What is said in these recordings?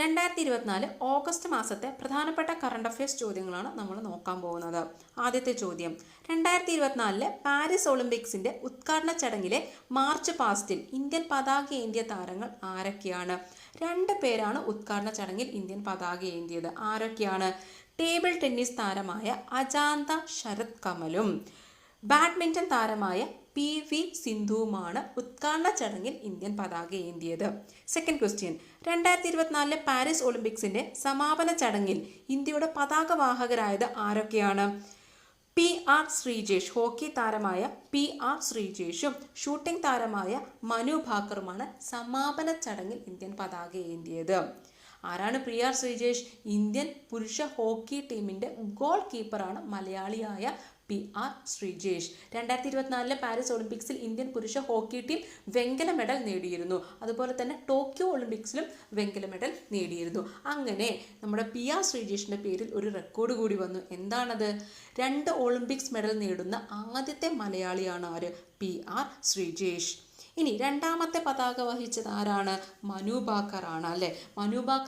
രണ്ടായിരത്തി ഇരുപത്തിനാല് ഓഗസ്റ്റ് മാസത്തെ പ്രധാനപ്പെട്ട കറണ്ട് അഫയേഴ്സ് ചോദ്യങ്ങളാണ് നമ്മൾ നോക്കാൻ പോകുന്നത്. ആദ്യത്തെ ചോദ്യം രണ്ടായിരത്തി ഇരുപത്തിനാലിലെ പാരീസ് ഒളിമ്പിക്സിന്റെ ഉദ്ഘാടന ചടങ്ങിലെ മാർച്ച് പാസ്റ്റിൽ ഇന്ത്യൻ പതാക ഏന്തിയ താരങ്ങൾ ആരൊക്കെയാണ്? രണ്ട് പേരാണ് ഉദ്ഘാടന ചടങ്ങിൽ ഇന്ത്യൻ പതാക ഏന്തിയത്. ആരൊക്കെയാണ്? ടേബിൾ ടെന്നീസ് താരമായ അജാന്ത ശരത് കമലും ബാഡ്മിന്റൺ താരമായ പി വി സിന്ധുവുമാണ് ഉദ്ഘാടന ചടങ്ങിൽ ഇന്ത്യൻ പതാക ഏന്തിയത്. സെക്കൻഡ് ക്വസ്റ്റ്യൻ രണ്ടായിരത്തി ഇരുപത്തിനാലിലെ പാരീസ് ഒളിമ്പിക്സിന്റെ സമാപന ചടങ്ങിൽ ഇന്ത്യയുടെ പതാകവാഹകരായത് ആരൊക്കെയാണ്? പി ആർ ശ്രീജേഷ് ഹോക്കി താരമായ പി ആർ ശ്രീജേഷും ഷൂട്ടിംഗ് താരമായ മനു ഭാക്കറുമാണ് സമാപന ചടങ്ങിൽ ഇന്ത്യൻ പതാക ഏന്തിയത്. ആരാണ് പി ആർ ശ്രീജേഷ്? ഇന്ത്യൻ പുരുഷ ഹോക്കി ടീമിന്റെ ഗോൾ കീപ്പറാണ് മലയാളിയായ പി ആർ ശ്രീജേഷ്. രണ്ടായിരത്തി ഇരുപത്തിനാലിലെ പാരീസ് ഒളിമ്പിക്സിൽ ഇന്ത്യൻ പുരുഷ ഹോക്കി ടീം വെങ്കല മെഡൽ നേടിയിരുന്നു. അതുപോലെ തന്നെ ടോക്കിയോ ഒളിമ്പിക്സിലും വെങ്കല മെഡൽ നേടിയിരുന്നു. അങ്ങനെ നമ്മുടെ പി ആർ ശ്രീജേഷിന്റെ പേരിൽ ഒരു റെക്കോർഡ് കൂടി വന്നു. എന്താണത്? രണ്ട് ഒളിമ്പിക്സ് മെഡൽ നേടുന്ന ആദ്യത്തെ മലയാളിയാണ് ആര്? P R Sreejesh. ഇനി രണ്ടാമത്തെ പതാക വഹിച്ചത് ആരാണ്? മനു ബാക്കർ ആണ് അല്ലെ?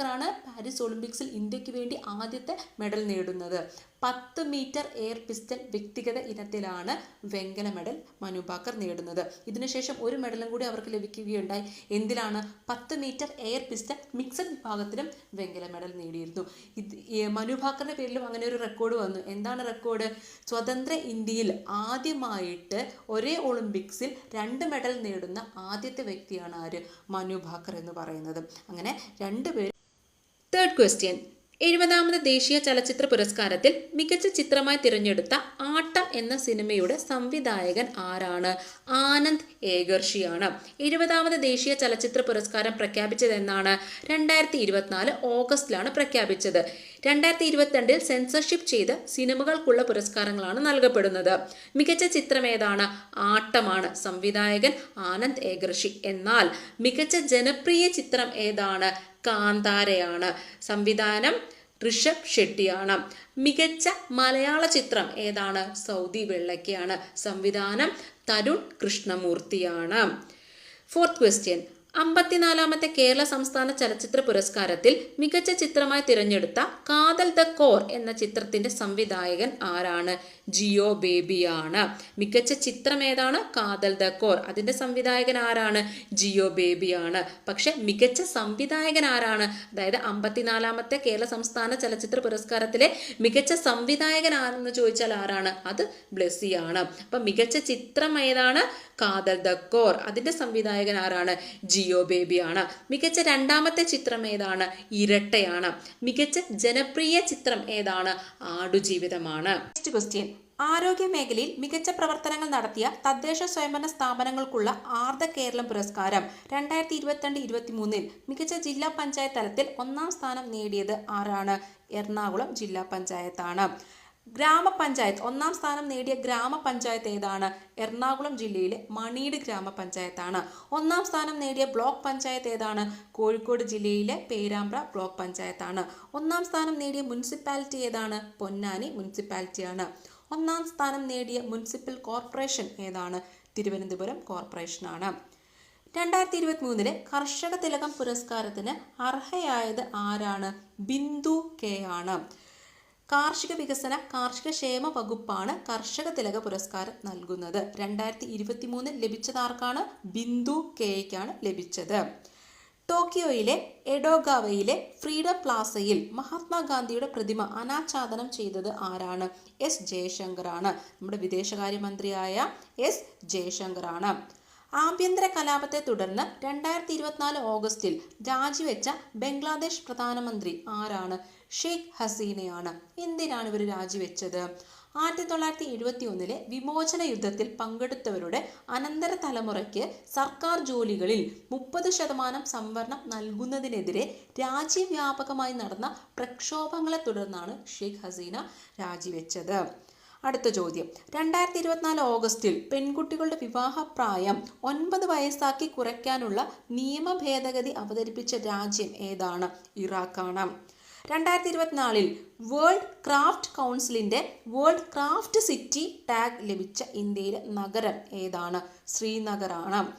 ആണ് പാരീസ് ഒളിമ്പിക്സിൽ ഇന്ത്യയ്ക്ക് വേണ്ടി ആദ്യത്തെ മെഡൽ നേടുന്നത്. പത്ത് മീറ്റർ എയർ പിസ്റ്റൽ വ്യക്തിഗത ഇനത്തിലാണ് വെങ്കല മെഡൽ മനു ബാക്കർ നേടുന്നത്. ഇതിനുശേഷം ഒരു മെഡലും കൂടി അവർക്ക് ലഭിക്കുകയുണ്ടായി. എന്തിലാണ്? പത്ത് മീറ്റർ എയർ പിസ്റ്റൽ മിക്സഡ് വിഭാഗത്തിലും വെങ്കല മെഡൽ നേടിയിരുന്നു. ഇത് ഈ മനു ബാക്കറിന്റെ പേരിലും അങ്ങനെ ഒരു റെക്കോർഡ് വന്നു. എന്താണ് റെക്കോർഡ്? സ്വതന്ത്ര ഇന്ത്യയിൽ ആദ്യമായിട്ട് ഒരേ ഒളിമ്പിക്സിൽ രണ്ട് മെഡൽ നേടുന്ന ആദ്യത്തെ വ്യക്തിയാണ് ആര്? മനു ഭാക്കർ എന്ന് പറയുന്നത്. അങ്ങനെ രണ്ടുപേരും തേർഡ് ക്വസ്റ്റ്യൻ എഴുപതാമത് ദേശീയ ചലച്ചിത്ര പുരസ്കാരത്തിൽ മികച്ച ചിത്രമായി തിരഞ്ഞെടുത്ത ആട്ടം എന്ന സിനിമയുടെ സംവിധായകൻ ആരാണ്? ആനന്ദ് ഏകർഷിയാണ്. എഴുപതാമത് ദേശീയ ചലച്ചിത്ര പുരസ്കാരം പ്രഖ്യാപിച്ചത് എന്നാണ് രണ്ടായിരത്തി ഇരുപത്തിനാല് ഓഗസ്റ്റിലാണ് പ്രഖ്യാപിച്ചത്. രണ്ടായിരത്തി ഇരുപത്തിരണ്ടിൽ സെൻസർഷിപ്പ് ചെയ്ത് സിനിമകൾക്കുള്ള പുരസ്കാരങ്ങളാണ് നൽകപ്പെടുന്നത്. മികച്ച ചിത്രം ഏതാണ്? ആട്ടമാണ്. സംവിധായകൻ ആനന്ദ് ഏകർഷി. എന്നാൽ മികച്ച ജനപ്രിയ ചിത്രം ഏതാണ്? കാന്താരയാണ്. സംവിധാനം ഋഷഭ് ഷെട്ടിയാണ്. മികച്ച മലയാള ചിത്രം ഏതാണ്? സൗദി വെള്ളയ്ക്കയാണ്. സംവിധാനം തരുൺ കൃഷ്ണമൂർത്തിയാണ്. Fourth question. അമ്പത്തിനാലാമത്തെ കേരള സംസ്ഥാന ചലച്ചിത്ര പുരസ്കാരത്തിൽ മികച്ച ചിത്രമായി തിരഞ്ഞെടുത്ത കാതൽ ദ കോർ എന്ന ചിത്രത്തിന്റെ സംവിധായകൻ ആരാണ്? ജിയോ ബേബിയാണ്. മികച്ച ചിത്രം ഏതാണ് കാതൽ ദ കോർ. അതിന്റെ സംവിധായകൻ ആരാണ്? ജിയോ ബേബിയാണ്. പക്ഷേ മികച്ച സംവിധായകൻ ആരാണ്? അതായത് അമ്പത്തിനാലാമത്തെ കേരള സംസ്ഥാന ചലച്ചിത്ര പുരസ്കാരത്തിലെ മികച്ച സംവിധായകൻ ആരെന്ന് ചോദിച്ചാൽ ആരാണ്? അത് ബ്ലെസ്സിയാണ്. അപ്പം മികച്ച ചിത്രം ഏതാണ്? കാതൽ ദ കോർ. അതിന്റെ സംവിധായകൻ ആരാണ്? ജിയോ ബേബിയാണ്. മികച്ച രണ്ടാമത്തെ ചിത്രം ഏതാണ്? ഇരട്ടയാണ്. മികച്ച ജനപ്രിയ ചിത്രം ഏതാണ്? ആടുജീവിതമാണ്. നെക്സ്റ്റ് ക്വസ്റ്റ്യൻ ആരോഗ്യ മേഖലയിൽ മികച്ച പ്രവർത്തനങ്ങൾ നടത്തിയ തദ്ദേശ സ്വയംഭരണ സ്ഥാപനങ്ങൾക്കുള്ള ആർദ്ര കേരളം പുരസ്കാരം രണ്ടായിരത്തി ഇരുപത്തിരണ്ട് ഇരുപത്തി മൂന്നിൽ മികച്ച ജില്ലാ പഞ്ചായത്ത് തലത്തിൽ ഒന്നാം സ്ഥാനം നേടിയത് ആരാണ്? എറണാകുളം ജില്ലാ പഞ്ചായത്താണ്. ഗ്രാമപഞ്ചായത്ത് ഒന്നാം സ്ഥാനം നേടിയ ഗ്രാമപഞ്ചായത്ത് ഏതാണ്? എറണാകുളം ജില്ലയിലെ മണീട് ഗ്രാമപഞ്ചായത്താണ്. ഒന്നാം സ്ഥാനം നേടിയ ബ്ലോക്ക് പഞ്ചായത്ത് ഏതാണ്? കോഴിക്കോട് ജില്ലയിലെ പേരാമ്പ്ര ബ്ലോക്ക് പഞ്ചായത്താണ്. ഒന്നാം സ്ഥാനം നേടിയ മുനിസിപ്പാലിറ്റി ഏതാണ്? പൊന്നാനി മുനിസിപ്പാലിറ്റിയാണ്. ഒന്നാം സ്ഥാനം നേടിയ മുനിസിപ്പൽ കോർപ്പറേഷൻ ഏതാണ്? തിരുവനന്തപുരം കോർപ്പറേഷനാണ്. രണ്ടായിരത്തി ഇരുപത്തി മൂന്നിലെ കർഷക തിലകം പുരസ്കാരത്തിന് അർഹയായത് ആരാണ്? ബിന്ദു കെ ആണ്. കാർഷിക വികസന കാർഷിക ക്ഷേമ വകുപ്പാണ് കർഷക തിലക പുരസ്കാരം നൽകുന്നത്. രണ്ടായിരത്തി ഇരുപത്തി മൂന്നിൽ ലഭിച്ചതാർക്കാണ് ബിന്ദു കെയ്ക്കാണ് ലഭിച്ചത്. ടോക്കിയോയിലെ എഡോഗാവയിലെ ഫ്രീഡം പ്ലാസയിൽ മഹാത്മാഗാന്ധിയുടെ പ്രതിമ അനാച്ഛാദനം ചെയ്തത് ആരാണ്? എസ് ജയശങ്കറാണ്. നമ്മുടെ വിദേശകാര്യമന്ത്രിയായ എസ് ജയശങ്കറാണ്. ആഭ്യന്തര കലാപത്തെ തുടർന്ന് രണ്ടായിരത്തി ഇരുപത്തിനാല് ഓഗസ്റ്റിൽ രാജിവെച്ച ബംഗ്ലാദേശ് പ്രധാനമന്ത്രി ആരാണ്? ഷെയ്ഖ് ഹസീനയാണ്. എന്തിനാണ് ഇവർ രാജിവെച്ചത്? ആയിരത്തി തൊള്ളായിരത്തി എഴുപത്തി ഒന്നിലെ വിമോചന യുദ്ധത്തിൽ പങ്കെടുത്തവരുടെ അനന്തര തലമുറയ്ക്ക് സർക്കാർ ജോലികളിൽ മുപ്പത് ശതമാനം സംവരണം നൽകുന്നതിനെതിരെ രാജ്യവ്യാപകമായി നടന്ന പ്രക്ഷോഭങ്ങളെ തുടർന്നാണ് ഷെയ്ഖ് ഹസീന രാജിവെച്ചത്. അടുത്ത ചോദ്യം. രണ്ടായിരത്തി ഇരുപത്തിനാല് ഓഗസ്റ്റിൽ പെൺകുട്ടികളുടെ വിവാഹപ്രായം ഒൻപത് വയസ്സാക്കി കുറയ്ക്കാനുള്ള നിയമ ഭേദഗതി അവതരിപ്പിച്ച രാജ്യം ഏതാണ്? ഇറാഖാണ്. രണ്ടായിരത്തി ഇരുപത്തിനാലിൽ വേൾഡ് ക്രാഫ്റ്റ് കൗൺസിലിന്റെ വേൾഡ് ക്രാഫ്റ്റ് സിറ്റി ടാഗ് ലഭിച്ച ഇന്ത്യയിലെ നഗരം ഏതാണ്? ശ്രീനഗറാണ്.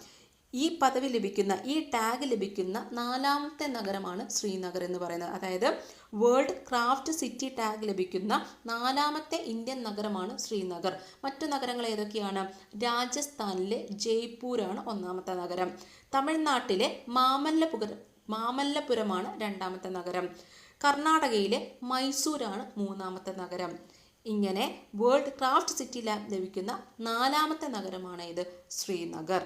ഈ പദവി ലഭിക്കുന്ന ഈ ടാഗ് ലഭിക്കുന്ന നാലാമത്തെ നഗരമാണ് ശ്രീനഗർ എന്ന് പറയുന്നത്. അതായത് വേൾഡ് ക്രാഫ്റ്റ് സിറ്റി ടാഗ് ലഭിക്കുന്ന നാലാമത്തെ ഇന്ത്യൻ നഗരമാണ് ശ്രീനഗർ. മറ്റു നഗരങ്ങൾ ഏതൊക്കെയാണ്? രാജസ്ഥാനിലെ ജയ്പൂരാണ് ഒന്നാമത്തെ നഗരം. തമിഴ്നാട്ടിലെ മാമല്ലപുരം മാമല്ലപുരമാണ് രണ്ടാമത്തെ നഗരം. കർണാടകയിലെ മൈസൂരാണ് മൂന്നാമത്തെ നഗരം. ഇങ്ങനെ വേൾഡ് ക്രാഫ്റ്റ് സിറ്റി ലാബ് ലഭിക്കുന്ന നാലാമത്തെ നഗരമാണ് ഇത് ശ്രീനഗർ.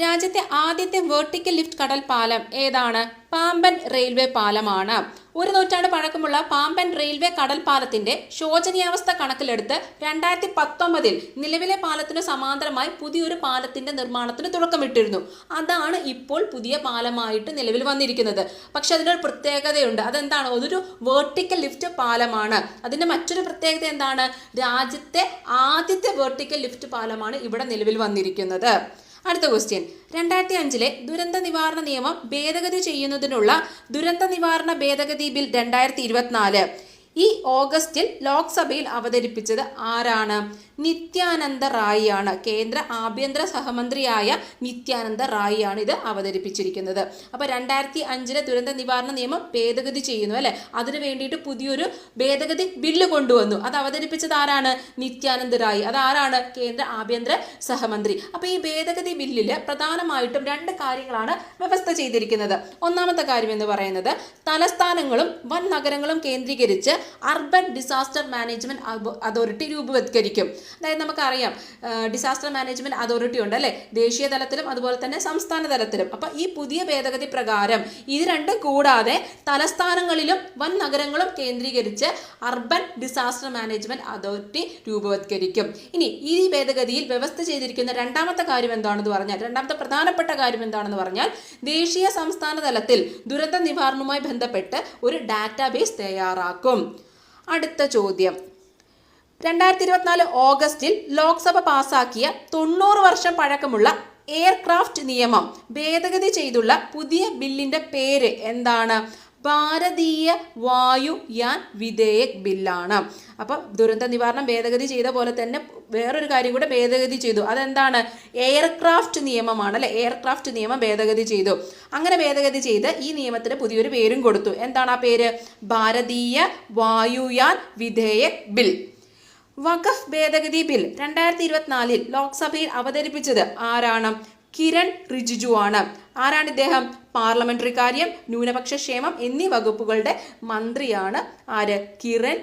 രാജ്യത്തെ ആദ്യത്തെ വെർട്ടിക്കൽ ലിഫ്റ്റ് കടൽ പാലം ഏതാണ്? പാമ്പൻ റെയിൽവേ പാലമാണ്. ഒരു നൂറ്റാണ്ട് പഴക്കമുള്ള പാമ്പൻ റെയിൽവേ കടൽ പാലത്തിന്റെ ശോചനീയാവസ്ഥ കണക്കിലെടുത്ത് രണ്ടായിരത്തി പത്തൊമ്പതിൽ നിലവിലെ പാലത്തിന് സമാന്തരമായി പുതിയൊരു പാലത്തിന്റെ നിർമ്മാണത്തിന് തുടക്കമിട്ടിരുന്നു. അതാണ് ഇപ്പോൾ പുതിയ പാലമായിട്ട് നിലവിൽ വന്നിരിക്കുന്നത്. പക്ഷെ അതിനൊരു പ്രത്യേകതയുണ്ട്. അതെന്താണ്? അതൊരു വേർട്ടിക്കൽ ലിഫ്റ്റ് പാലമാണ്. അതിന്റെ മറ്റൊരു പ്രത്യേകത എന്താണ്? രാജ്യത്തെ ആദ്യത്തെ വേർട്ടിക്കൽ ലിഫ്റ്റ് പാലമാണ് ഇവിടെ നിലവിൽ വന്നിരിക്കുന്നത്. അടുത്ത ക്വസ്റ്റ്യൻ രണ്ടായിരത്തി അഞ്ചിലെ ദുരന്ത നിവാരണ നിയമം ഭേദഗതി ചെയ്യുന്നതിനുള്ള ദുരന്ത നിവാരണ ഭേദഗതി ബിൽ രണ്ടായിരത്തി ഇരുപത്തിനാല് ഈ ഓഗസ്റ്റിൽ ലോക്സഭയിൽ അവതരിപ്പിച്ചത് ആരാണ്? നിത്യാനന്ദ റായിയാണ്. കേന്ദ്ര ആഭ്യന്തര സഹമന്ത്രിയായ നിത്യാനന്ദ റായിയാണ് ഇത് അവതരിപ്പിച്ചിരിക്കുന്നത്. അപ്പോൾ രണ്ടായിരത്തി അഞ്ചിലെ ദുരന്ത നിവാരണ നിയമം ഭേദഗതി ചെയ്യുന്നു അല്ലേ? അതിനു വേണ്ടിയിട്ട് പുതിയൊരു ഭേദഗതി ബില്ല് കൊണ്ടുവന്നു. അത് അവതരിപ്പിച്ചത് ആരാണ്? നിത്യാനന്ദ റായി. അതാരാണ് കേന്ദ്ര ആഭ്യന്തര സഹമന്ത്രി. അപ്പോൾ ഈ ഭേദഗതി ബില്ലിൽ പ്രധാനമായിട്ടും രണ്ട് കാര്യങ്ങളാണ് വ്യവസ്ഥ ചെയ്തിരിക്കുന്നത്. ഒന്നാമത്തെ കാര്യം എന്ന് പറയുന്നത് തലസ്ഥാനങ്ങളും വൻ നഗരങ്ങളും കേന്ദ്രീകരിച്ച് അർബൻ ഡിസാസ്റ്റർ മാനേജ്മെന്റ് അതോറിറ്റി രൂപവത്കരിക്കും. അതായത് നമുക്കറിയാം ഡിസാസ്റ്റർ മാനേജ്മെന്റ് അതോറിറ്റി ഉണ്ട് അല്ലേ? ദേശീയ തലത്തിലും അതുപോലെ തന്നെ സംസ്ഥാന തലത്തിലും. അപ്പം ഈ പുതിയ ഭേദഗതി പ്രകാരം ഇത് രണ്ടും കൂടാതെ തലസ്ഥാനങ്ങളിലും വൻ നഗരങ്ങളും കേന്ദ്രീകരിച്ച് അർബൻ ഡിസാസ്റ്റർ മാനേജ്മെന്റ് അതോറിറ്റി രൂപവത്കരിക്കും. ഇനി ഈ ഭേദഗതിയിൽ വ്യവസ്ഥ ചെയ്തിരിക്കുന്ന രണ്ടാമത്തെ കാര്യം എന്താണെന്ന് പറഞ്ഞാൽ രണ്ടാമത്തെ പ്രധാനപ്പെട്ട കാര്യം എന്താണെന്ന് പറഞ്ഞാൽ ദേശീയ സംസ്ഥാന തലത്തിൽ ദുരന്ത നിവാരണവുമായി ബന്ധപ്പെട്ട് ഒരു ഡാറ്റാബേസ് തയ്യാറാക്കും. അടുത്ത ചോദ്യം. രണ്ടായിരത്തി ഇരുപത്തിനാല് ഓഗസ്റ്റിൽ ലോക്സഭ പാസാക്കിയ തൊണ്ണൂറ് വർഷം പഴക്കമുള്ള എയർക്രാഫ്റ്റ് നിയമം ഭേദഗതി ചെയ്തുള്ള പുതിയ ബില്ലിന്റെ പേര് എന്താണ്? ഭാരതീയ വായുയാൻ വിധേയക് ബില്ലാണ്. അപ്പൊ ദുരന്ത നിവാരണം ഭേദഗതി ചെയ്ത പോലെ തന്നെ വേറൊരു കാര്യം കൂടെ ഭേദഗതി ചെയ്തു. അതെന്താണ്? എയർക്രാഫ്റ്റ് നിയമമാണ് അല്ലെ? എയർക്രാഫ്റ്റ് നിയമം ഭേദഗതി ചെയ്തു. അങ്ങനെ ഭേദഗതി ചെയ്ത് ഈ നിയമത്തിന് പുതിയൊരു പേരും കൊടുത്തു. എന്താണ് ആ പേര്? ഭാരതീയ വായുയാൻ വിധേയക് ബിൽ. വഖഫ് ഭേദഗതി ബിൽ രണ്ടായിരത്തി ഇരുപത്തിനാലിൽ ലോക്സഭയിൽ അവതരിപ്പിച്ചത് ആരാണ്? കിരൺ റിജിജു ആണ് ആരാണ് ഇദ്ദേഹം? പാർലമെന്ററി കാര്യം ന്യൂനപക്ഷ ക്ഷേമം എന്നീ വകുപ്പുകളുടെ മന്ത്രിയാണ് ആര്? കിരൺ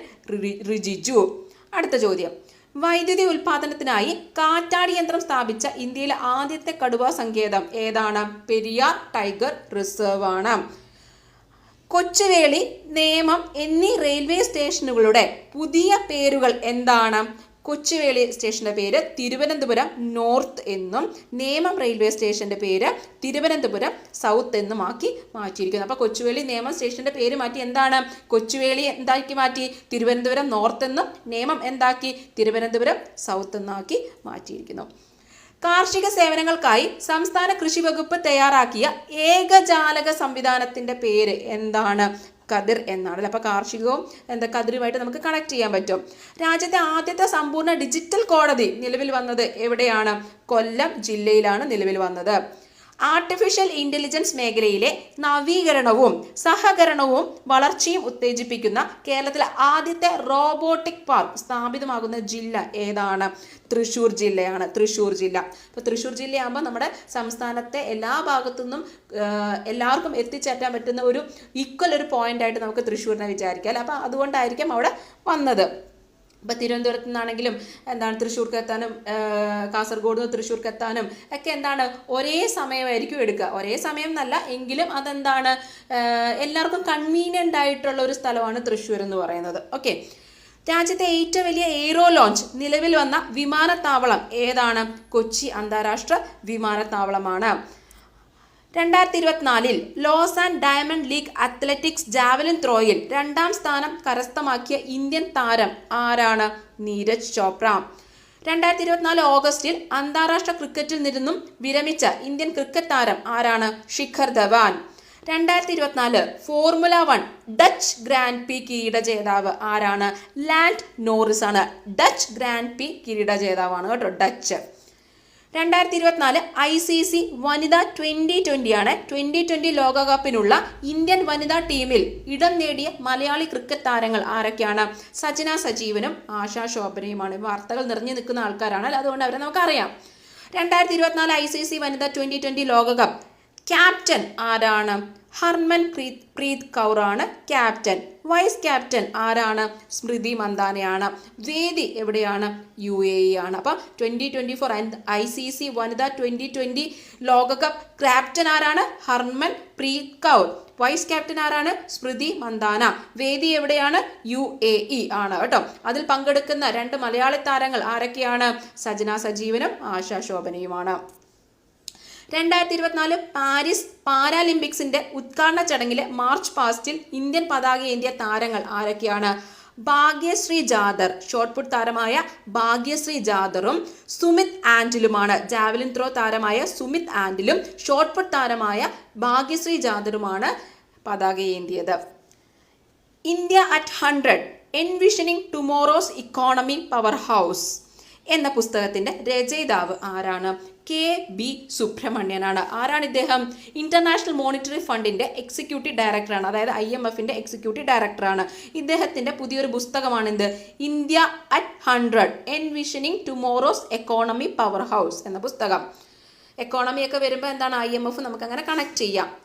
റിജിജു. അടുത്ത ചോദ്യം. വൈദ്യുതി ഉൽപാദനത്തിനായി കാറ്റാടി യന്ത്രം സ്ഥാപിച്ച ഇന്ത്യയിലെ ആദ്യത്തെ കടുവ സങ്കേതം ഏതാണ്? പെരിയാർ ടൈഗർ റിസർവ് ആണ് കൊച്ചുവേളി നേമം എന്നീ റെയിൽവേ സ്റ്റേഷനുകളുടെ പുതിയ പേരുകൾ എന്താണ്? കൊച്ചുവേളി സ്റ്റേഷന്റെ പേര് തിരുവനന്തപുരം നോർത്ത് എന്നും നേമം റെയിൽവേ സ്റ്റേഷന്റെ പേര് തിരുവനന്തപുരം സൗത്ത് എന്നും ആക്കി മാറ്റിയിരിക്കുന്നു. അപ്പോൾ കൊച്ചുവേളി നേമം സ്റ്റേഷന്റെ പേര് മാറ്റി എന്താണ്? കൊച്ചുവേളി എന്താക്കി മാറ്റി? തിരുവനന്തപുരം നോർത്ത് എന്നും നേമം എന്താക്കി? തിരുവനന്തപുരം സൗത്ത് എന്നാക്കി മാറ്റിയിരിക്കുന്നു. കാർഷിക സേവനങ്ങൾക്കായി സംസ്ഥാന കൃഷി വകുപ്പ് തയ്യാറാക്കിയ ഏകജാലക സംവിധാനത്തിന്റെ പേര് എന്താണ്? കതിർ എന്നാണ്. അപ്പോൾ കാർഷികവും എന്താ കതിരുമായിട്ട് നമുക്ക് കണക്ട് ചെയ്യാൻ പറ്റും. രാജ്യത്തെ ആദ്യത്തെ സമ്പൂർണ ഡിജിറ്റൽ കോടതി നിലവിൽ വന്നത് എവിടെയാണ്? കൊല്ലം ജില്ലയിലാണ് നിലവിൽ വന്നത്. ആർട്ടിഫിഷ്യൽ ഇന്റലിജൻസ് മേഖലയിലെ നവീകരണവും സഹകരണവും വളർച്ചയും ഉത്തേജിപ്പിക്കുന്ന കേരളത്തിലെ ആദ്യത്തെ റോബോട്ടിക് പാർക്ക് സ്ഥാപിതമാകുന്ന ജില്ല ഏതാണ്? തൃശ്ശൂർ ജില്ലയാണ്. തൃശ്ശൂർ ജില്ല. അപ്പോൾ തൃശ്ശൂർ ജില്ലയാകുമ്പോൾ നമ്മുടെ സംസ്ഥാനത്തെ എല്ലാ ഭാഗത്തു നിന്നും എല്ലാവർക്കും എത്തിച്ചേറ്റാൻ പറ്റുന്ന ഒരു ഈക്വൽ ഒരു പോയിന്റ് ആയിട്ട് നമുക്ക് തൃശ്ശൂരിനെ വിചാരിക്കാം. അപ്പോൾ അതുകൊണ്ടായിരിക്കും അവിടെ വന്നത്. ഇപ്പം തിരുവനന്തപുരത്ത് നിന്നാണെങ്കിലും എന്താണ് തൃശ്ശൂർക്ക് എത്താനും ആ, കാസർഗോഡ് നിന്ന് തൃശ്ശൂർക്ക് എത്താനും ഒക്കെ എന്താണ് ഒരേ സമയമായിരിക്കും എടുക്കുക. ഒരേ സമയം എന്നല്ല എങ്കിലും അതെന്താണ് എല്ലാവർക്കും കൺവീനിയന്റ് ആയിട്ടുള്ള ഒരു സ്ഥലമാണ് തൃശ്ശൂർ എന്ന് പറയുന്നത്. ഓക്കെ രാജ്യത്തെ ഏറ്റവും വലിയ എയ്റോ ലോഞ്ച് നിലവിൽ വന്ന വിമാനത്താവളം ഏതാണ്? കൊച്ചി അന്താരാഷ്ട്ര വിമാനത്താവളമാണ്. രണ്ടായിരത്തി ഇരുപത്തിനാലിൽ Lausanne diamond league athletics javelin ത്രോയിൽ രണ്ടാം സ്ഥാനം കരസ്ഥമാക്കിയ ഇന്ത്യൻ താരം ആരാണ്? നീരജ് ചോപ്ര. രണ്ടായിരത്തി ഇരുപത്തിനാല് ഓഗസ്റ്റിൽ അന്താരാഷ്ട്ര ക്രിക്കറ്റിൽ നിന്നും വിരമിച്ച ഇന്ത്യൻ ക്രിക്കറ്റ് താരം ആരാണ്? ശിഖർ ധവാൻ. രണ്ടായിരത്തി ഇരുപത്തിനാല് ഫോർമുല വൺ ഡച്ച് ഗ്രാൻഡ് പി കിരീട ജേതാവ് ആരാണ്? ലാൻഡ് നോറിസ് ആണ് ഡച്ച് ഗ്രാൻഡ് പി കിരീട ജേതാവാണ് കേട്ടോ. ഡച്ച്. രണ്ടായിരത്തി ഇരുപത്തിനാല് ഐ സി സി വനിത ട്വന്റി ആണ്. ട്വന്റി ട്വന്റി ലോകകപ്പിനുള്ള ഇന്ത്യൻ വനിതാ ടീമിൽ ഇടം നേടിയ മലയാളി ക്രിക്കറ്റ് താരങ്ങൾ ആരൊക്കെയാണ്? സജന സജീവനും ആശാ ശോഭനയുമാണ്. വാർത്തകൾ നിറഞ്ഞു നിൽക്കുന്ന ആൾക്കാരാണ്. അതുകൊണ്ട് അവരെ നമുക്കറിയാം. രണ്ടായിരത്തി ഇരുപത്തിനാല് ഐ സി സി വനിത ട്വന്റി ട്വന്റി ലോകകപ്പ് ക്യാപ്റ്റൻ ആരാണ്? ഹർമൻ പ്രീത് പ്രീത് കൗറാണ് ക്യാപ്റ്റൻ. വൈസ് ക്യാപ്റ്റൻ ആരാണ്? സ്മൃതി മന്ദാനയാണ്. വേദി എവിടെയാണ്? യു എ ഇ ആണ് അപ്പം twenty twenty four I C C Vanitha twenty twenty ലോകകപ്പ് ക്യാപ്റ്റൻ ആരാണ്? ഹർമൻ പ്രീത് കൗർ. വൈസ് ക്യാപ്റ്റൻ ആരാണ്? സ്മൃതി മന്ദാന. വേദി എവിടെയാണ്? യു എ ഇ ആണ് കേട്ടോ. അതിൽ പങ്കെടുക്കുന്ന രണ്ട് മലയാളി താരങ്ങൾ ആരൊക്കെയാണ്? സജന സജീവനും ആശാ ശോഭനയുമാണ്. രണ്ടായിരത്തി ഇരുപത്തിനാല് പാരീസ് പാരാലിമ്പിക്സിന്റെ ഉദ്ഘാടന ചടങ്ങിലെ മാർച്ച് പാസ്റ്റിൽ ഇന്ത്യൻ പതാക ഏന്തിയ താരങ്ങൾ ആരൊക്കെയാണ്? ഭാഗ്യശ്രീ ജാദർ ഷോർട്ട് പുട്ട് താരമായ ഭാഗ്യശ്രീ ജാദറും സുമിത് ആൻഡിലുമാണ്. ജാവലിൻ ത്രോ താരമായ സുമിത് ആൻഡിലും ഷോർട്ട് പുട്ട് താരമായ ഭാഗ്യശ്രീ ജാദറുമാണ് പതാക ഏന്തിയത്. India at hundred envisioning tomorrow's economy powerhouse എന്ന പുസ്തകത്തിന്റെ രചയിതാവ് ആരാണ്? കെ ബി സുബ്രഹ്മണ്യനാണ്. ആരാണ് ഇദ്ദേഹം? ഇന്റർനാഷണൽ മോണിറ്ററി ഫണ്ടിന്റെ എക്സിക്യൂട്ടീവ് ഡയറക്ടറാണ് അതായത് ഐ എം എഫിന്റെ എക്സിക്യൂട്ടീവ് ഡയറക്ടറാണ് ഇദ്ദേഹത്തിന്റെ പുതിയൊരു പുസ്തകമാണ് എന്ത് India at hundred envisioning tomorrow's economy powerhouse എന്ന പുസ്തകം. എക്കോണമി ഒക്കെ വരുമ്പോൾ എന്താണ് ഐ എം എഫ് നമുക്ക് അങ്ങനെ കണക്ട് ചെയ്യാം.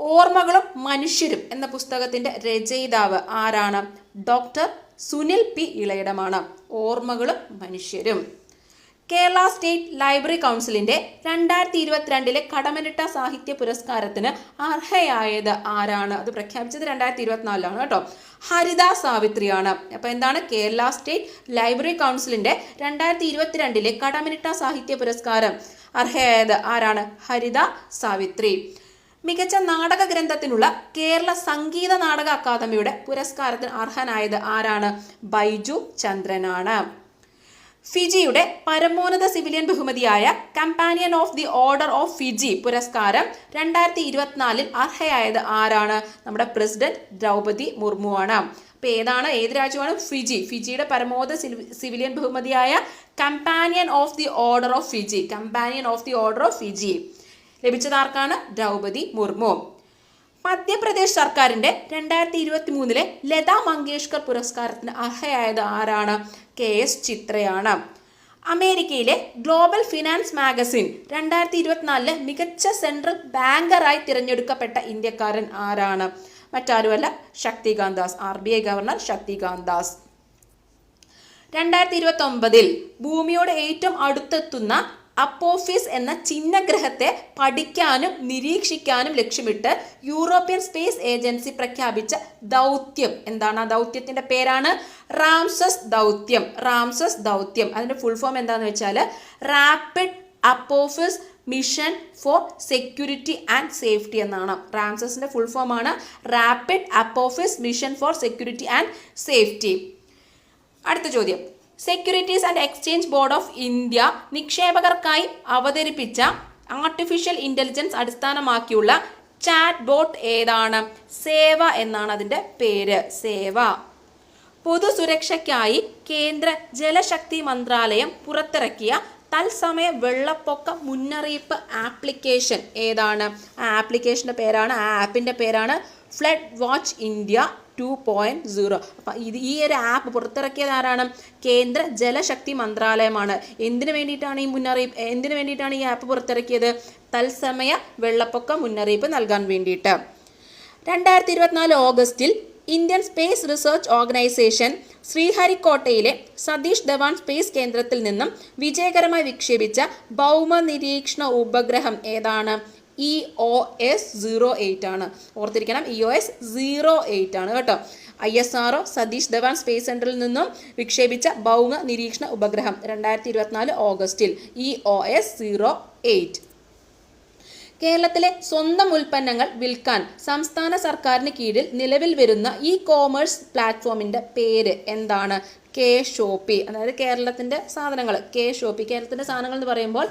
ഓർമ്മകളും മനുഷ്യരും എന്ന പുസ്തകത്തിന്റെ രചയിതാവ് ആരാണ്? ഡോക്ടർ സുനിൽ പി ഇളയിടമാണ്. ഓർമ്മകളും മനുഷ്യരും. കേരള സ്റ്റേറ്റ് ലൈബ്രറി കൗൺസിലിന്റെ രണ്ടായിരത്തി ഇരുപത്തിരണ്ടിലെ കടമനിട്ട സാഹിത്യ പുരസ്കാരത്തിന് അർഹയായത് ആരാണ്? അത് പ്രഖ്യാപിച്ചത് രണ്ടായിരത്തി ഇരുപത്തിനാലിലാണ് കേട്ടോ. ഹരിത സാവിത്രിയാണ്. അപ്പോൾ എന്താണ്? കേരള സ്റ്റേറ്റ് ലൈബ്രറി കൗൺസിലിന്റെ രണ്ടായിരത്തി ഇരുപത്തിരണ്ടിലെ കടമനിട്ട സാഹിത്യ പുരസ്കാരം അർഹയായത് ആരാണ്? ഹരിത സാവിത്രി. മികച്ച നാടക ഗ്രന്ഥത്തിനുള്ള കേരള സംഗീത നാടക അക്കാദമിയുടെ പുരസ്കാരത്തിന് അർഹനായത് ആരാണ്? ബൈജു ചന്ദ്രനാണ്. ഫിജിയുടെ പരമോന്നത സിവിലിയൻ ബഹുമതിയായ companion of the order of Fiji പുരസ്കാരം രണ്ടായിരത്തി ഇരുപത്തിനാലിൽ അർഹയായത് ആരാണ്? നമ്മുടെ പ്രസിഡന്റ് ദ്രൗപതി മുർമു ആണ്. അപ്പൊ ഏതാണ് ഏത് രാജ്യമാണ് ഫിജി? ഫിജിയുടെ പരമോന്നത സിവി- സിവിലിയൻ ബഹുമതിയായ companion of the order of Fiji companion of the order of Fiji ലഭിച്ചത് ആർക്കാണ് ദ്രൗപതി മുർമു. മധ്യപ്രദേശ് സർക്കാരിന്റെ രണ്ടായിരത്തി ഇരുപത്തി മൂന്നിലെ ലതാ മങ്കേഷ്കർ പുരസ്കാരത്തിന് അർഹയായത് ആരാണ്? കെ എസ് ചിത്രയാണ്. അമേരിക്കയിലെ ഗ്ലോബൽ ഫിനാൻസ് മാഗസിൻ രണ്ടായിരത്തി ഇരുപത്തിനാലിലെ മികച്ച സെൻട്രൽ ബാങ്കറായി തിരഞ്ഞെടുക്കപ്പെട്ട ഇന്ത്യക്കാരൻ ആരാണ്? മറ്റാരുമല്ല Shaktikanta Das R B I governor Shaktikanta Das. രണ്ടായിരത്തി ഇരുപത്തി ഒമ്പതിൽ ഭൂമിയോട് ഏറ്റവും അടുത്തെത്തുന്ന അപ്പോഫിസ് എന്ന ചിഹ്നഗ്രഹത്തെ പഠിക്കാനും നിരീക്ഷിക്കാനും ലക്ഷ്യമിട്ട് യൂറോപ്യൻ സ്പേസ് ഏജൻസി പ്രഖ്യാപിച്ച ദൗത്യം. എന്താണ് ആ ദൗത്യത്തിന്റെ പേരാണ്? റാംസസ് ദൗത്യം. റാംസസ് ദൗത്യം. അതിന്റെ ഫുൾ ഫോം എന്താന്ന് വെച്ചാൽ rapid Apophis mission for security and safety എന്നാണ്. റാംസസിന്റെ ഫുൾ ഫോം ആണ് rapid Apophis mission for security and safety അടുത്ത ചോദ്യം. Securities and exchange board of India നിക്ഷേപകർക്കായി അവതരിപ്പിച്ച ആർട്ടിഫിഷ്യൽ ഇന്റലിജൻസ് അടിസ്ഥാനമാക്കിയുള്ള ചാറ്റ് ബോട്ട് ഏതാണ്? സേവ എന്നാണ് അതിന്റെ പേര്. സേവ. പൊതുസുരക്ഷയ്ക്കായി കേന്ദ്ര ജലശക്തി മന്ത്രാലയം പുറത്തിറക്കിയ തത്സമയ വെള്ളപ്പൊക്ക മുന്നറിയിപ്പ് ആപ്ലിക്കേഷൻ ഏതാണ്? ആ ആപ്ലിക്കേഷന്റെ പേരാണ് ആ ആപ്പിന്റെ പേരാണ് flood watch India two point zero. അപ്പം ഇത് ഈ ഒരു ആപ്പ് പുറത്തിറക്കിയത് ആരാണ്? കേന്ദ്ര ജലശക്തി മന്ത്രാലയമാണ്. എന്തിനു വേണ്ടിയിട്ടാണ് ഈ മുന്നറിയിപ്പ് എന്തിനു വേണ്ടിയിട്ടാണ് ഈ ആപ്പ് പുറത്തിറക്കിയത്? തത്സമയ വെള്ളപ്പൊക്ക മുന്നറിയിപ്പ് നൽകാൻ വേണ്ടിയിട്ട്. രണ്ടായിരത്തി ഇരുപത്തിനാല് ഓഗസ്റ്റിൽ ഇന്ത്യൻ സ്പേസ് റിസർച്ച് ഓർഗനൈസേഷൻ ശ്രീഹരിക്കോട്ടയിലെ സതീഷ് ധവാൻ സ്പേസ് കേന്ദ്രത്തിൽ നിന്നും വിജയകരമായി വിക്ഷേപിച്ച ഭൗമ നിരീക്ഷണ ഉപഗ്രഹം ഏതാണ്? E O S zero eight ആണ്. ഓർത്തിരിക്കണം E O S zero eight ആണ് കേട്ടോ. I S R Satish Dhawan space സെന്ററിൽ നിന്നും വിക്ഷേപിച്ച ഭൗമ നിരീക്ഷണ ഉപഗ്രഹം രണ്ടായിരത്തി ഇരുപത്തിനാല് ഓഗസ്റ്റിൽ E O S zero eight കേരളത്തിലെ സ്വന്തം ഉൽപ്പന്നങ്ങൾ വിൽക്കാൻ സംസ്ഥാന സർക്കാരിന് കീഴിൽ നിലവിൽ വരുന്ന ഇ കോമേഴ്സ് പ്ലാറ്റ്ഫോമിന്റെ പേര് എന്താണ്? കെ ഷോപ്പി അതായത് കേരളത്തിന്റെ സാധനങ്ങൾ. കെ ഷോപ്പി കേരളത്തിന്റെ സാധനങ്ങൾ എന്ന് പറയുമ്പോൾ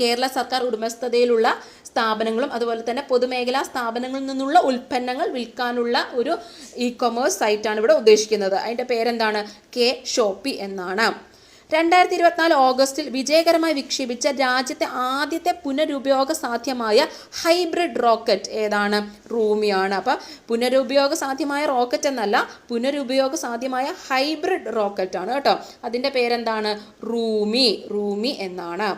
കേരള സർക്കാർ ഉടമസ്ഥതയിലുള്ള സ്ഥാപനങ്ങളും അതുപോലെ തന്നെ പൊതുമേഖലാ സ്ഥാപനങ്ങളിൽ നിന്നുള്ള ഉൽപ്പന്നങ്ങൾ വിൽക്കാനുള്ള ഒരു ഇ കൊമേഴ്സ് സൈറ്റാണ് ഇവിടെ ഉദ്ദേശിക്കുന്നത്. അതിന്റെ പേരെന്താണ്? കെ ഷോപ്പി എന്നാണ്. രണ്ടായിരത്തി ഇരുപത്തിനാല് ഓഗസ്റ്റിൽ വിജയകരമായി വിക്ഷേപിച്ച രാജ്യത്തെ ആദ്യത്തെ പുനരുപയോഗ സാധ്യമായ ഹൈബ്രിഡ് റോക്കറ്റ് ഏതാണ്? റൂമിയാണ്. അപ്പോൾ പുനരുപയോഗ സാധ്യമായ റോക്കറ്റ് എന്നല്ല പുനരുപയോഗ സാധ്യമായ ഹൈബ്രിഡ് റോക്കറ്റ് ആണ് കേട്ടോ. അതിന്റെ പേരെന്താണ്? റൂമി. റൂമി എന്നാണ്.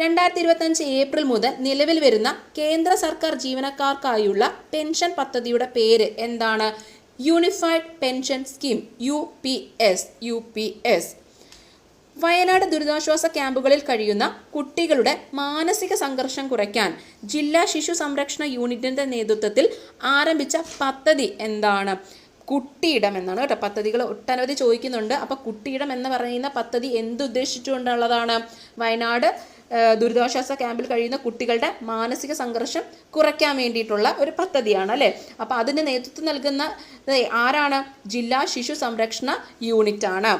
രണ്ടായിരത്തി ഇരുപത്തഞ്ച് ഏപ്രിൽ മുതൽ നിലവിൽ വരുന്ന കേന്ദ്ര സർക്കാർ ജീവനക്കാർക്കായുള്ള പെൻഷൻ പദ്ധതിയുടെ പേര് എന്താണ്? Unified pension scheme U P S. U P S. Wayanad ദുരിതാശ്വാസ ക്യാമ്പുകളിൽ കഴിയുന്ന കുട്ടികളുടെ മാനസിക സംഘർഷം കുറയ്ക്കാൻ ജില്ലാ ശിശു സംരക്ഷണ യൂണിറ്റിന്റെ നേതൃത്വത്തിൽ ആരംഭിച്ച പദ്ധതി എന്താണ്? കുട്ടിയിടം എന്നാണ് കേട്ടോ. പദ്ധതികൾ ഒട്ടനവധി ചോദിക്കുന്നുണ്ട്. അപ്പോൾ കുട്ടിയിടം എന്ന് പറയുന്ന പദ്ധതി എന്തുദ്ദേശിച്ചുകൊണ്ടുള്ളതാണ് വയനാട് ദുരിതാശ്വാസ ക്യാമ്പിൽ കഴിയുന്ന കുട്ടികളുടെ മാനസിക സംഘർഷം കുറയ്ക്കാൻ വേണ്ടിയിട്ടുള്ള ഒരു പദ്ധതിയാണ് അല്ലേ? അപ്പോൾ അതിന് നേതൃത്വം നൽകുന്ന ആരാണ്? ജില്ലാ ശിശു സംരക്ഷണ യൂണിറ്റാണ്.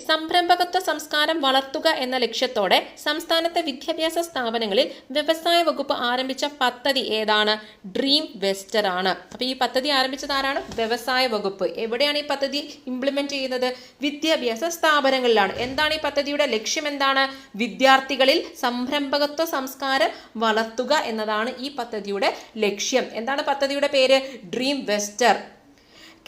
സംരംഭകത്വ സംസ്കാരം വളർത്തുക എന്ന ലക്ഷ്യത്തോടെ സംസ്ഥാനത്തെ വിദ്യാഭ്യാസ സ്ഥാപനങ്ങളിൽ വ്യവസായ വകുപ്പ് ആരംഭിച്ച പദ്ധതി ഏതാണ്? ഡ്രീം വെസ്റ്റർ ആണ്. അപ്പോൾ ഈ പദ്ധതി ആരംഭിച്ചത് ആരാണ്? വ്യവസായ വകുപ്പ്. എവിടെയാണ് ഈ പദ്ധതി ഇംപ്ലിമെന്റ് ചെയ്യുന്നത്? വിദ്യാഭ്യാസ സ്ഥാപനങ്ങളിലാണ്. എന്താണ് ഈ പദ്ധതിയുടെ ലക്ഷ്യം എന്താണ്? വിദ്യാർത്ഥികളിൽ സംരംഭകത്വ സംസ്കാരം വളർത്തുക എന്നതാണ് ഈ പദ്ധതിയുടെ ലക്ഷ്യം. എന്താണ് പദ്ധതിയുടെ പേര്? ഡ്രീം വെസ്റ്റർ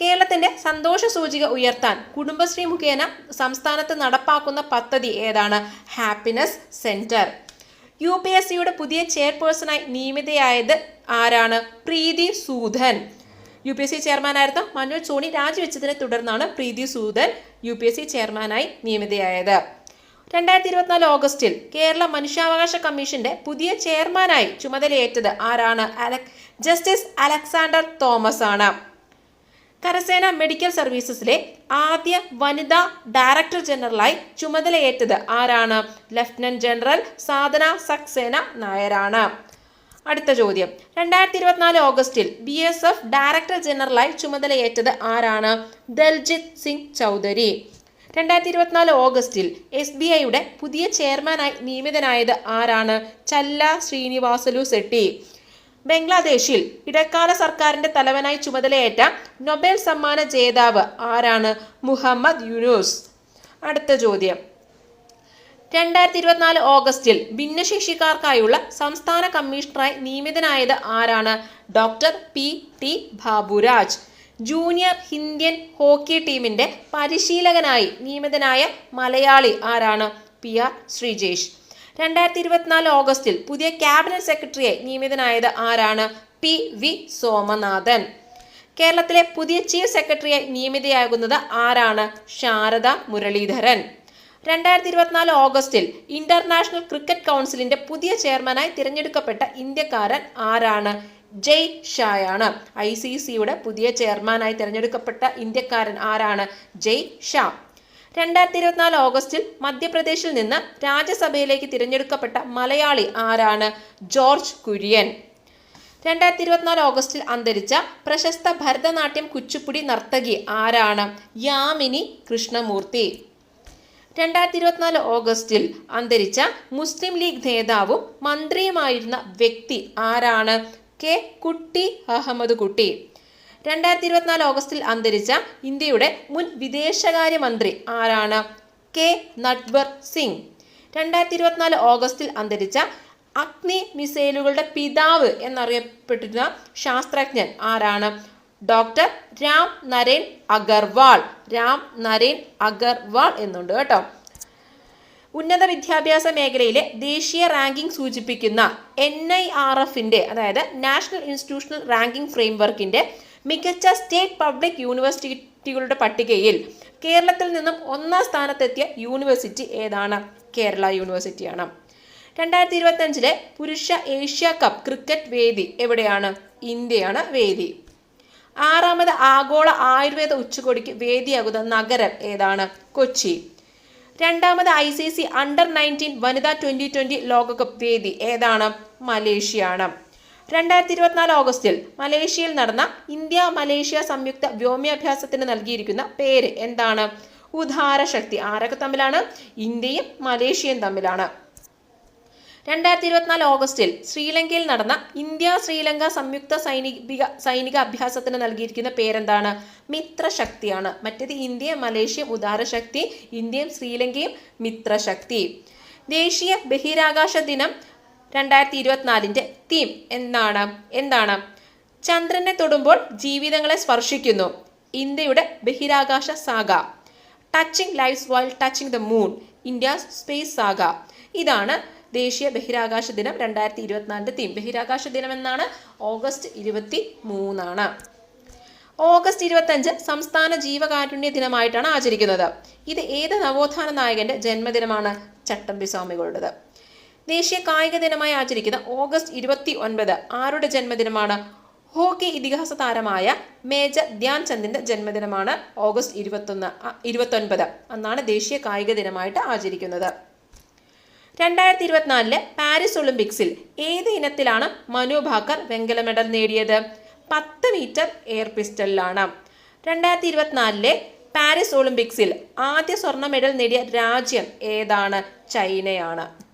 കേരളത്തിന്റെ സന്തോഷ സൂചിക ഉയർത്താൻ കുടുംബശ്രീ മുഖേന സംസ്ഥാനത്ത് നടപ്പാക്കുന്ന പദ്ധതി ഏതാണ്? Happiness centre U P S സിയുടെ പുതിയ ചെയർപേഴ്സണായി നിയമിതയായത് ആരാണ്? Preeti Sudan U P S C ചെയർമാനായിരുന്ന Manoj Soni. രാജിവെച്ചതിനെ തുടർന്നാണ് Preeti Sudan U P S C ചെയർമാനായി നിയമിതയായത്. രണ്ടായിരത്തി ഇരുപത്തിനാല് ഓഗസ്റ്റിൽ കേരള മനുഷ്യാവകാശ കമ്മീഷന്റെ പുതിയ ചെയർമാനായി ചുമതലയേറ്റത് ആരാണ്? അലക് ജസ്റ്റിസ് അലക്സാണ്ടർ തോമസ് ആണ് കരസേന മെഡിക്കൽ സർവീസസിലെ ആദ്യ വനിതാ ഡയറക്ടർ ജനറലായി ചുമതലയേറ്റത് ആരാണ്? ലഫ്റ്റനന്റ് ജനറൽ സാധന സക്സേന നായരാണ്. അടുത്ത ചോദ്യം. രണ്ടായിരത്തി ഇരുപത്തിനാല് ഓഗസ്റ്റിൽ ബി എസ് എഫ് ഡയറക്ടർ ജനറലായി ചുമതലയേറ്റത് ആരാണ്? ദൽജിത് സിംഗ് ചൗധരി. രണ്ടായിരത്തി ഇരുപത്തിനാല് ഓഗസ്റ്റിൽ എസ് ബി ഐയുടെ പുതിയ ചെയർമാനായി നിയമിതനായത് ആരാണ്? ചല്ല ശ്രീനിവാസലു സെട്ടി. ബംഗ്ലാദേശിൽ ഇടക്കാല സർക്കാരിന്റെ തലവനായി ചുമതലയേറ്റ നൊബേൽ സമ്മാന ജേതാവ് ആരാണ്? മുഹമ്മദ് യൂനുസ്. അടുത്ത ചോദ്യം. രണ്ടായിരത്തി ഇരുപത്തിനാല് ഓഗസ്റ്റിൽ ഭിന്നശേഷിക്കാർക്കായുള്ള സംസ്ഥാന കമ്മീഷണറായി നിയമിതനായത് ആരാണ്? Doctor P T Baburaj. Junior Indian hockey ടീമിന്റെ പരിശീലകനായി നിയമിതനായ മലയാളി ആരാണ്? P R Sreejesh. രണ്ടായിരത്തി ഇരുപത്തിനാല് ഓഗസ്റ്റിൽ പുതിയ ക്യാബിനറ്റ് സെക്രട്ടറിയെ നിയമിതനായത് ആരാണ്? പി. വി. സോമനാഥൻ. കേരളത്തിലെ പുതിയ ചീഫ് സെക്രട്ടറിയെ നിയമിതയാകുന്നത് ആരാണ്? ശാരദ മുരളീധരൻ. രണ്ടായിരത്തി ഇരുപത്തിനാല് ഓഗസ്റ്റിൽ ഇന്റർനാഷണൽ ക്രിക്കറ്റ് കൗൺസിലിന്റെ പുതിയ ചെയർമാനായി തിരഞ്ഞെടുക്കപ്പെട്ട ഇന്ത്യക്കാരൻ ആരാണ്? ജയ് ഷായാണ്. ഐ സി സിയുടെ പുതിയ ചെയർമാനായി തിരഞ്ഞെടുക്കപ്പെട്ട ഇന്ത്യക്കാരൻ ആരാണ്? ജയ് ഷാ. രണ്ടായിരത്തി ഇരുപത്തിനാല് ഓഗസ്റ്റിൽ മധ്യപ്രദേശിൽ നിന്ന് രാജ്യസഭയിലേക്ക് തിരഞ്ഞെടുക്കപ്പെട്ട മലയാളി ആരാണ്? ജോർജ് കുര്യൻ. രണ്ടായിരത്തി ഇരുപത്തിനാല് ഓഗസ്റ്റിൽ അന്തരിച്ച പ്രശസ്ത ഭരതനാട്യം കുച്ചിപ്പുടി നർത്തകി ആരാണ്? യാമിനി കൃഷ്ണമൂർത്തി. രണ്ടായിരത്തി ഇരുപത്തിനാല് ഓഗസ്റ്റിൽ അന്തരിച്ച മുസ്ലിം ലീഗ് നേതാവും മന്ത്രിയുമായിരുന്ന വ്യക്തി ആരാണ്? കെ കുട്ടി അഹമ്മദ് കുട്ടി. രണ്ടായിരത്തി ഇരുപത്തിനാല് ഓഗസ്റ്റിൽ അന്തരിച്ച ഇന്ത്യയുടെ മുൻ വിദേശകാര്യമന്ത്രി ആരാണ്? കെ. നട്വർ സിംഗ്. രണ്ടായിരത്തി ഇരുപത്തിനാല് ഓഗസ്റ്റിൽ അന്തരിച്ച അഗ്നി മിസൈലുകളുടെ പിതാവ് എന്നറിയപ്പെട്ടിരുന്ന ശാസ്ത്രജ്ഞൻ ആരാണ്? ഡോക്ടർ രാം നരേൻ അഗർവാൾ. രാം നരേൻ അഗർവാൾ എന്നുണ്ട് കേട്ടോ. ഉന്നത വിദ്യാഭ്യാസ മേഖലയിലെ ദേശീയ റാങ്കിംഗ് സൂചിപ്പിക്കുന്ന എൻ ഐ ആർ എഫിന്റെ അതായത് നാഷണൽ ഇൻസ്റ്റിറ്റ്യൂഷണൽ റാങ്കിംഗ് ഫ്രെയിംവർക്കിന്റെ മികച്ച സ്റ്റേറ്റ് പബ്ലിക് യൂണിവേഴ്സിറ്റികളുടെ പട്ടികയിൽ കേരളത്തിൽ നിന്നും ഒന്നാം സ്ഥാനത്തെത്തിയ യൂണിവേഴ്സിറ്റി ഏതാണ്? കേരള യൂണിവേഴ്സിറ്റിയാണ്. രണ്ടായിരത്തി ഇരുപത്തഞ്ചിലെ പുരുഷ ഏഷ്യ കപ്പ് ക്രിക്കറ്റ് വേദി എവിടെയാണ്? ഇന്ത്യയാണ് വേദി. ആറാമത് ആഗോള ആയുർവേദ ഉച്ചകോടിക്ക് വേദിയാകുന്ന നഗരം ഏതാണ്? കൊച്ചി. രണ്ടാമത് I C C under nineteen വനിതാ ട്വന്റി ട്വന്റി ലോകകപ്പ് വേദി ഏതാണ്? മലേഷ്യയാണ്. രണ്ടായിരത്തി ഇരുപത്തിനാല് ഓഗസ്റ്റിൽ മലേഷ്യയിൽ നടന്ന ഇന്ത്യ മലേഷ്യ സംയുക്ത വ്യോമാഭ്യാസത്തിന് നൽകിയിരിക്കുന്ന പേര് എന്താണ്? ഉദാരശക്തി ആരൊക്കെ തമ്മിലാണ്? ഇന്ത്യയും മലേഷ്യയും തമ്മിലാണ്. രണ്ടായിരത്തി ഇരുപത്തിനാല് ഓഗസ്റ്റിൽ ശ്രീലങ്കയിൽ നടന്ന ഇന്ത്യ ശ്രീലങ്ക സംയുക്ത സൈനിക സൈനിക അഭ്യാസത്തിന് നൽകിയിരിക്കുന്ന പേരെന്താണ്? മിത്രശക്തിയാണ് മറ്റേത് ഇന്ത്യയും മലേഷ്യയും ഉദാരശക്തി ഇന്ത്യയും ശ്രീലങ്കയും മിത്രശക്തി ദേശീയ ബഹിരാകാശ ദിനം രണ്ടായിരത്തി ഇരുപത്തിനാലിന്റെ തീം എന്താണ് എന്താണ്? ചന്ദ്രനെ തൊടുമ്പോൾ ജീവിതങ്ങളെ സ്പർശിക്കുന്നു. ഇന്ത്യയുടെ ബഹിരാകാശ saga touching lives while touching the moon India space saga ഇതാണ് ദേശീയ ബഹിരാകാശ ദിനം രണ്ടായിരത്തി ഇരുപത്തിനാലിന്റെ തീം. ബഹിരാകാശ ദിനം എന്നാണ് ഓഗസ്റ്റ് ഇരുപത്തി മൂന്നാണ് ഓഗസ്റ്റ് ഇരുപത്തഞ്ച് സംസ്ഥാന ജീവകാരുണ്യ ദിനമായിട്ടാണ് ആചരിക്കുന്നത്. ഇത് ഏത് നവോത്ഥാന നായകന്റെ ജന്മദിനമാണ്? ചട്ടമ്പി സ്വാമികളുടേത് ദേശീയ കായിക ദിനമായി ആചരിക്കുന്ന ഓഗസ്റ്റ് ഇരുപത്തി ഒൻപത് ആരുടെ ജന്മദിനമാണ്? ഹോക്കി ഇതിഹാസ താരമായ മേജർ ധ്യാൻ ചന്ദിന്റെ ജന്മദിനമാണ് ഓഗസ്റ്റ് ഇരുപത്തൊന്ന് ഇരുപത്തൊൻപത് അന്നാണ് ദേശീയ കായിക ദിനമായിട്ട് ആചരിക്കുന്നത്. രണ്ടായിരത്തി ഇരുപത്തിനാലിലെ പാരീസ് ഒളിമ്പിക്സിൽ ഏത് ഇനത്തിലാണ് മനു ഭാക്കർ വെങ്കല മെഡൽ നേടിയത്? പത്ത് മീറ്റർ എയർ പിസ്റ്റലിലാണ്. രണ്ടായിരത്തി ഇരുപത്തിനാലിലെ പാരീസ് ഒളിമ്പിക്സിൽ ആദ്യ സ്വർണ മെഡൽ നേടിയ രാജ്യം ഏതാണ്? ചൈനയാണ്.